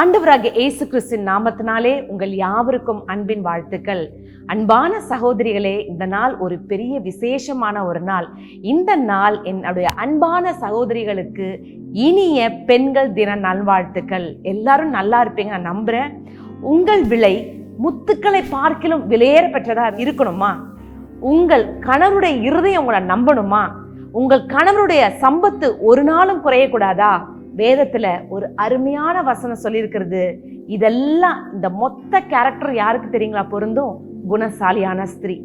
ஆண்டவராக இயேசு கிறிஸ்தின் நாமத்தினாலே உங்கள் யாவருக்கும் அன்பின் வாழ்த்துக்கள். அன்பான சகோதரிகளே இந்த நாள் ஒரு பெரிய விசேஷமான ஒரு நாள். இந்த நாள் என்னுடைய அன்பான சகோதரிகளுக்கு இனிய பெண்கள் தின நல்வாழ்த்துக்கள். எல்லாரும் நல்லா இருப்பீங்க நான் நம்புறேன். உங்கள் விலை முத்துக்களை பார்க்கிலும் விலையேற பெற்றதா இருக்கணுமா? உங்கள் கணவருடைய இருதயம் உங்களை நம்பணுமா? உங்கள் கணவருடைய சம்பத்து ஒரு நாளும் குறையக்கூடாதா? வேதத்துல ஒரு அருமையான வசனம் சொல்லியிருக்கிறது. இதெல்லாம் இந்த மொத்த கேரக்டர் யாருக்கு தெரியுங்களா? பொருந்தும்? குணசாலியான ஸ்திரீ.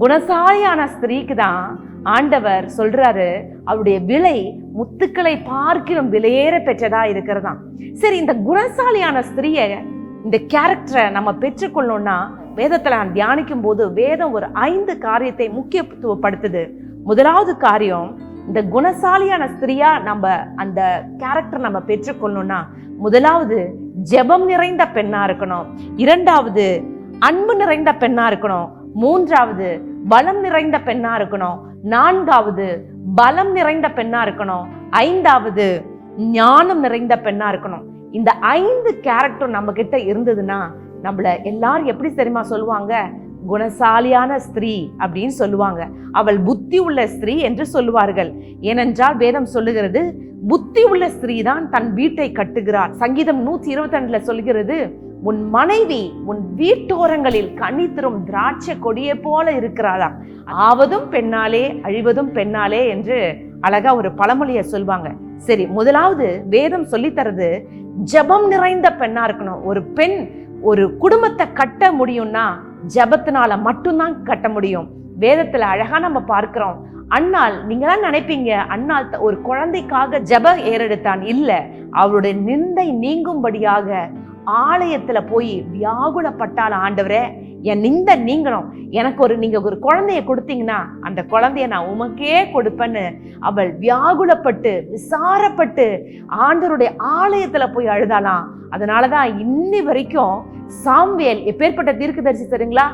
குணசாலியான ஸ்திரீக்கு தான் ஆண்டவர் சொல்றாரு அவருடைய விலை முத்துக்களை பார்க்கிலும் விலையேற பெற்றதா இருக்கிறதா. சரி இந்த குணசாலியான ஸ்திரீய இந்த கேரக்டரை நம்ம பெற்றுக்கொள்ளணும்னா வேதத்தில் நான் தியானிக்கும் போது வேதம் ஒரு ஐந்து காரியத்தை முக்கியத்துவப்படுத்துது. முதலாவது காரியம் இந்த குணசாலியான ஸ்திரியா நம்ம அந்த கேரக்டர் நம்ம பெற்றுக்கொள்ளணும்னா முதலாவது ஜெபம் நிறைந்த பெண்ணா இருக்கணும். இரண்டாவது அன்பு நிறைந்த பெண்ணா இருக்கணும். மூன்றாவது பலம் நிறைந்த பெண்ணா இருக்கணும். நான்காவது பலம் நிறைந்த பெண்ணா இருக்கணும். ஐந்தாவது ஞானம் நிறைந்த பெண்ணா இருக்கணும். இந்த ஐந்து கேரக்டர் நம்ம கிட்ட இருந்ததுன்னா நம்மள எல்லாரும் எப்படி தெரியுமா சொல்லுவாங்க? குணசாலியான ஸ்திரீ அப்படின்னு சொல்லுவாங்க. அவள் புத்தி உள்ள ஸ்திரீ என்று சொல்லுவார்கள். ஏனென்றால் வேதம் சொல்லுகிறது புத்தி உள்ள ஸ்திரீ தான் தன் வீட்டை கட்டுகிறார். சங்கீதம் நூத்தி இருபத்தி ரெண்டுல சொல்கிறது உன் மனைவி உன் வீட்டோரங்களில் கனி தரும் திராட்சை கொடியை போல இருக்கிறாளா ஆவதும் பெண்ணாலே அழிவதும் பெண்ணாலே என்று அழகா ஒரு பழமொழியை சொல்வாங்க. சரி முதலாவது வேதம் சொல்லித்தரது ஜபம் நிறைந்த பெண்ணா இருக்கணும். ஒரு பெண் ஒரு குடும்பத்தை கட்ட முடியும்னா ஜபத்தினால மட்டும்தான் கட்ட முடியும். வேதத்துல அழகா நம்ம பார்க்கிறோம். அண்ணால் நீங்களாம் நினைப்பீங்க அண்ணால் ஒரு குழந்தைக்காக ஜப ஏறெடுத்தான் இல்ல. அவருடைய நிந்தை நீங்கும்படியாக ஆலயத்துல போய் வியாகுலப்பட்டால் ஆண்டவரே என் நிந்த நீங்களும் எனக்கு ஒரு நீங்க ஒரு குழந்தைய கொடுத்தீங்கன்னா அந்த குழந்தைய நான் உமக்கே கொடுப்பேன்னு அவள் வியாகுலப்பட்டு விசாரப்பட்டு ஆண்டருடைய ஆலயத்துல போய் அழுதாலாம் அதனாலதான் இன்னி வரைக்கும் சாம்வேல் எப்பேற்பட்ட தீர்க்கதரிசி தெரியுங்களா?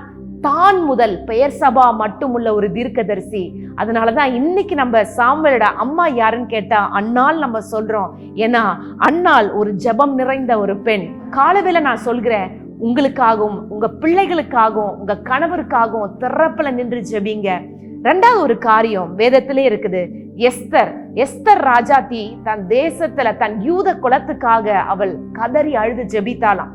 தான் முதல் பெயர் சபா மட்டுமுள்ள ஒரு தீர்க்கதரிசி. அதனாலதான் இன்னைக்கு நம்ம சாம்வேலோட அம்மா யாருன்னு கேட்டா அண்ணால் நம்ம சொல்றோம். ஏன்னா அண்ணால் ஒரு ஜெபம் நிறைந்த ஒரு பெண். காலவேளை நான் சொல்கிறேன் உங்களுக்காகவும் உங்க பிள்ளைகளுக்காகவும் உங்க கணவருக்காகவும் திறப்புல நின்று ஜெபிங்க ரெண்டாவது ஒரு காரியம் வேதத்திலே இருக்குது. எஸ்தர் எஸ்தர் ராஜாத்தி தன் தேசத்துல தன் யூத குலத்துக்காக அவள் கதறி அழுது ஜெபித்தாளாம்.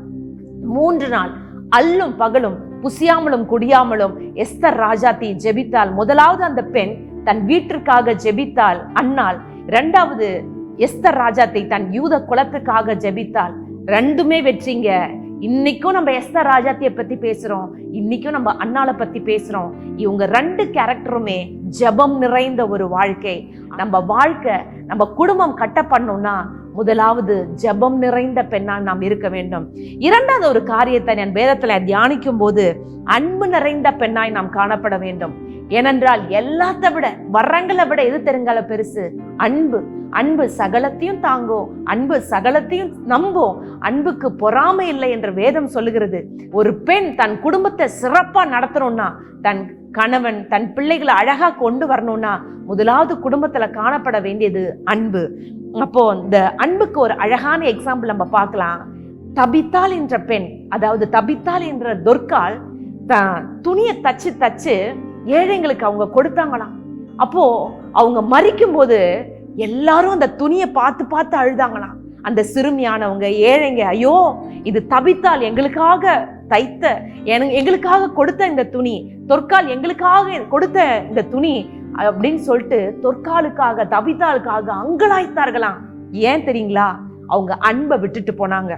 மூன்று நாள் அல்லும் பகலும் புசியாமலும் குடியாமலும் எஸ்தர் ராஜாத்தி ஜெபித்தாள். முதலாவது அந்த பெண் தன் வீட்டிற்காக ஜெபித்தாள். அன்னாள் இரண்டாவது எஸ்தர் ராஜாத்தை தன் யூத குலத்துக்காக ஜெபித்தாள். ரெண்டுமே வெற்றிங்க. இன்னைக்கும் நம்ம எஸ்தர் ராஜாத்திய பத்தி பேசுறோம். இன்னைக்கும் நம்ம அண்ணால பத்தி பேசுறோம். இவங்க ரெண்டு கேரக்டருமே ஜெபம் நிறைந்த ஒரு வாழ்க்கை. நம்ம வாழ்க்கை நம்ம குடும்பம் கட்ட பண்ணோம்னா முதலாவது ஜெபம் நிறைந்த பெண்ணால் நாம் இருக்க வேண்டும். இரண்டாவது ஒரு காரியத்தை நான் வேதத்துல தியானிக்கும் போது அன்பு நிறைந்த பெண்ணாய் நாம் காணப்பட வேண்டும். ஏனென்றால் எல்லாத்த விட வரங்களை விட எது தெரிஞ்சால பெருசு? அன்பு. அன்பு சகலத்தையும் தாங்கும் அன்பு சகலத்தையும் நம்பும் அன்புக்கு பொறாமை இல்லை என்று வேதம் சொல்லுகிறது. ஒரு பெண் தன் குடும்பத்தை சிறப்பாக நடத்தணும்னா தன் கணவன் தன் பிள்ளைகளை அழகாக கொண்டு வரணும்னா முதலாவது குடும்பத்தில் காணப்பட வேண்டியது அன்பு. அப்போ இந்த அன்புக்கு ஒரு அழகான எக்ஸாம்பிள் நம்ம பார்க்கலாம். தபித்தாள் என்ற பெண் அதாவது தபித்தாள் என்ற தொர்க்கால் த துணியை தச்சு தச்சு ஏழைங்களுக்கு அவங்க கொடுத்தாங்களாம். அப்போ அவங்க மறிக்கும் போது எல்லாரும் அந்த துணியை பார்த்து பார்த்து அழுதாங்களாம். அந்த சிறுமியானவங்க ஏழைங்க ஐயோ இது தபித்தால் எங்களுக்காக தைத்த எங்களுக்காக கொடுத்த இந்த துணி தொற்கால் எங்களுக்காக கொடுத்த இந்த துணி அப்படின்னு சொல்லிட்டு தொற்காலுக்காக தபித்தாளுக்காக அங்கலாய்த்தார்களாம். ஏன் தெரியுங்களா? அவங்க அன்பை விட்டுட்டு போனாங்க.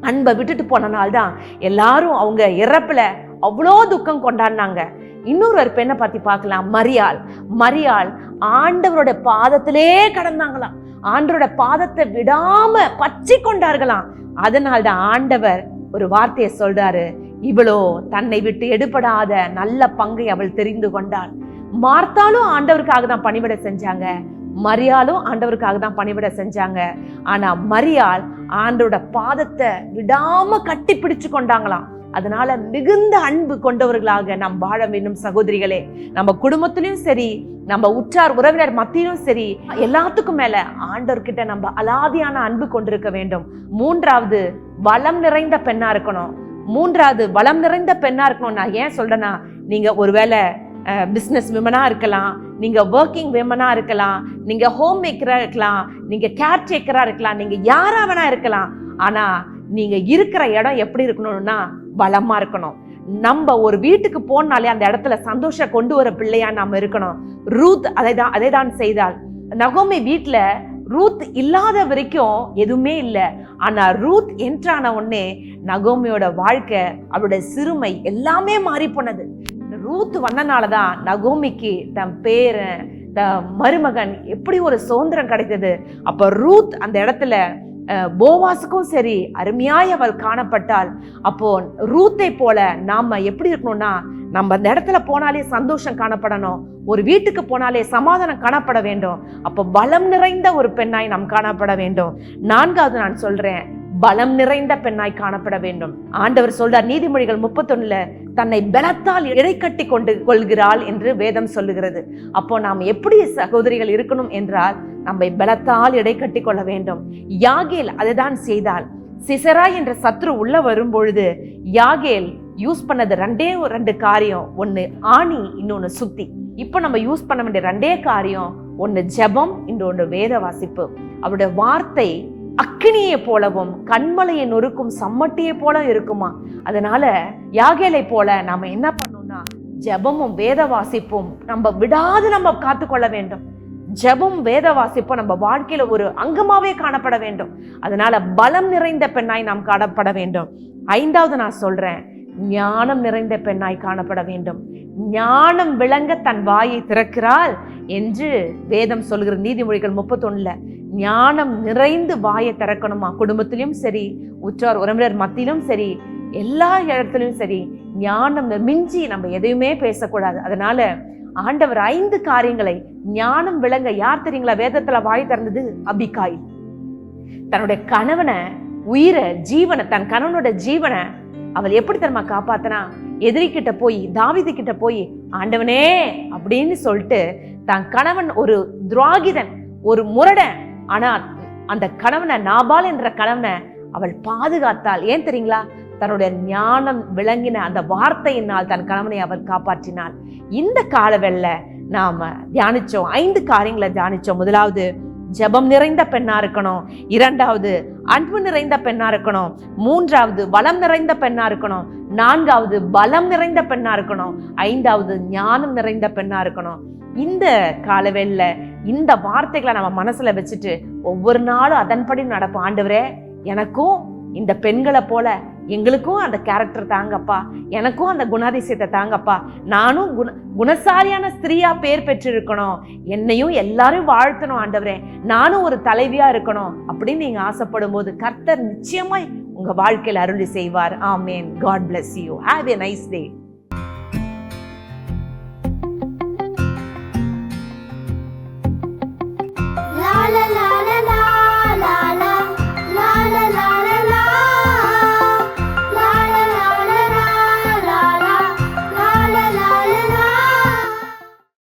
அன்பை விட்டுட்டு போனனால்தான் எல்லாரும் அவங்க இறப்புல அவ்வளோ துக்கம் கொண்டாடினாங்க. இன்னொரு ஒரு பெண்ணை பற்றி பார்க்கலாம்? மரியாள். மரியாள் ஆண்டவரோட பாதத்திலே கடந்தாங்களாம். ஆண்டவரோட பாதத்தை விடாம பற்றி கொண்டார்களாம். அதனால்தான் ஆண்டவர் ஒரு வார்த்தையை சொல்றாரு. இவளோ தன்னை விட்டு எடுபடாத நல்ல பங்கை அவள் தெரிந்து கொண்டாள். மார்த்தாலும் ஆண்டவருக்காக தான் பணிவிட செஞ்சாங்க. மரியாளும் ஆண்டவருக்காக தான் பணிவிட செஞ்சாங்க. ஆனா மரியாள் ஆண்டோட பாதத்தை விடாம கட்டி பிடிச்சு கொண்டாங்களாம். அதனால மிகுந்த அன்பு கொண்டவர்களாக நாம் வாழ வேண்டும் சகோதரிகளே. நம்ம குடும்பத்திலும் சரி நம்ம உற்றார் உறவினர் மத்தியிலும் சரி எல்லாத்துக்கும் மேல ஆண்டவர்கிட்ட நம்ம அலாதியான அன்பு கொண்டிருக்க வேண்டும். மூன்றாவது வளம் நிறைந்த பெண்ணா இருக்கணும். மூன்றாவது வளம் நிறைந்த பெண்ணா இருக்கணும் நான் ஏன் சொல்றேன்னா நீங்க ஒருவேளை பிஸ்னஸ் விமனா இருக்கலாம் நீங்க ஒர்க்கிங் விமனா இருக்கலாம் நீங்க ஹோம் மேக்கரா இருக்கலாம் நீங்க கேர் டேக்கரா இருக்கலாம் நீங்க யாராக வேணா இருக்கலாம். ஆனா நீங்க இருக்கிற இடம் எப்படி இருக்கணும்னா பலமா இருக்கணும். நம்ம ஒரு வீட்டுக்கு போனாலே அந்த இடத்துல சந்தோஷம் கொண்டு வர பிள்ளையா நாம இருக்கணும். ரூத் அதை தான் அதை தான் செய்தால் நகோமி வீட்டுல ரூத் இல்லாத வரைக்கும் எதுவுமே இல்லை. ஆனா ரூத் என்றான உடனே நகோமியோட வாழ்க்கை அவளுடைய சிறுமை எல்லாமே மாறி போனது. ரூத் வந்தனால தான் நகோமிக்கு தன் பேரன் த மருமகன் எப்படி ஒரு சுதந்திரம் கிடைத்தது. அப்ப ரூத் அந்த இடத்துல போவாஸுக்கும் சரி அருமையாய் அவள் காணப்பட்டால் அப்போ ரூத்தை போல நாம எப்படி இருக்கணும்னா நம்ம அந்த இடத்துல போனாலே சந்தோஷம் காணப்படணும் ஒரு வீட்டுக்கு போனாலே சமாதானம் காணப்பட வேண்டும். அப்போ பலம் நிறைந்த ஒரு பெண்ணாய் நாம் காணப்பட வேண்டும். நான்காவது நான் சொல்றேன் பலம் நிறைந்த பெண்ணாய் காணப்பட வேண்டும். ஆண்டவர் சொல்றார் நீதிமொழிகள் முப்பத்தொன்னுல தன்னை பலத்தால் இடை கட்டி கொண்டு கொள்கிறாள் என்று வேதம் சொல்லுகிறது. அப்போ நாம் எப்படி சகோதரிகள் இருக்கணும் என்றால் நம்மை பலத்தால் இடை கட்டி கொள்ள வேண்டும். யாகேல் அதுதான் செய்தால் சிசரா என்ற சத்ரு உள்ள வரும்பொழுது யாகேல் யூஸ் பண்ணது ரெண்டே ரெண்டு காரியம். ஒன்னு ஆணி இன்னொன்னு சுத்தி. இப்போ நம்ம யூஸ் பண்ண வேண்டிய ரெண்டே காரியம் ஒன்னு ஜெபம் இன்னொன்று வேத வாசிப்பு அவருடைய வார்த்தை அக்கினியை போலவும் கண்மலையை நொறுக்கும் சம்மட்டியை போல இருக்குமா? அதனால யாகேலை போல நாம என்ன பண்ணோம்னா ஜெபமும் வேத வாசிப்பும் நம்ம விடாது நம்ம காத்துக்கொள்ள வேண்டும். ஜெபம் வேத வாசிப்பும் நம்ம வாழ்க்கையில ஒரு அங்கமாவே காணப்பட வேண்டும். அதனால பலம் நிறைந்த பெண்ணாய் நாம் காணப்பட வேண்டும். ஐந்தாவது நான் சொல்றேன் ஞானம் நிறைந்த பெண்ணாய் காணப்பட வேண்டும். ஞானம் விளங்க தன் வாயை திறக்கிறாள் என்று வேதம் சொல்கிற நீதிமொழிகள் முப்பத்தொன்னுல ஞானம் நிறைந்து வாயை திறக்கணுமா? குடும்பத்திலும் சரி உற்றார் உறவினர் மத்தியிலும் சரி எல்லா இடத்துலையும் சரி ஞானம் மிஞ்சி நம்ம எதையுமே பேசக்கூடாது. அதனால ஆண்டவர் ஐந்து காரியங்களை ஞானம் விளங்க யார் தெரியுங்களா வேதத்துல வாய் திறந்தது? அபிகாய் தன்னுடைய கணவனை உயிரை ஜீவனை தன் கணவனோட ஜீவனை அவள் எப்படி தெரியுமா காப்பாத்தனா? எதிரிக்கிட்ட போய் தாவிது கிட்ட போய் ஆண்டவனே! அப்படின்னு சொல்லிட்டு தன் கணவன் ஒரு துராகிதன் ஒரு முரடன் ஆனா அந்த கணவனை நாபால் என்ற கணவனை அவள் பாதுகாத்தாள். ஏன் தெரியுங்களா? தன்னுடைய ஞானம் விளங்கின அந்த வார்த்தையினால் தன் கணவனை அவர் காப்பாற்றினாள் இந்த காலவெல்ல நாம தியானிச்சோம். ஐந்து காரியங்களை தியானிச்சோம். முதலாவது ஜெபம் நிறைந்த பெண்ணா இருக்கணும். இரண்டாவது அன்பு நிறைந்த பெண்ணா இருக்கணும். மூன்றாவது வளம் நிறைந்த பெண்ணா இருக்கணும். நான்காவது பலம் நிறைந்த பெண்ணா இருக்கணும். ஐந்தாவது ஞானம் நிறைந்த பெண்ணா இருக்கணும். இந்த காலவெல்ல இந்த வார்த்தைகளை நம்ம மனசுல வச்சுட்டு ஒவ்வொரு நாளும் அதன்படி நடப்போம். ஆண்டவரே எனக்கும் இந்த பெண்களை போல எங்களுக்கும் அந்த கேரக்டர் தாங்கப்பா. எனக்கும் அந்த குணாதிசயத்தை தாங்கப்பா. நானும் குண குணசாலியான ஸ்திரீயா பேர் பெற்றிருக்கணும். என்னையும் எல்லாரும் வாழ்த்தணும் ஆண்டவரே. நானும் ஒரு தலைவியா இருக்கணும் அப்படின்னு நீங்க ஆசைப்படும் போது கர்த்தர் நிச்சயமாய் உங்க வாழ்க்கையில் அருளி செய்வார். Amen. God bless you have a nice day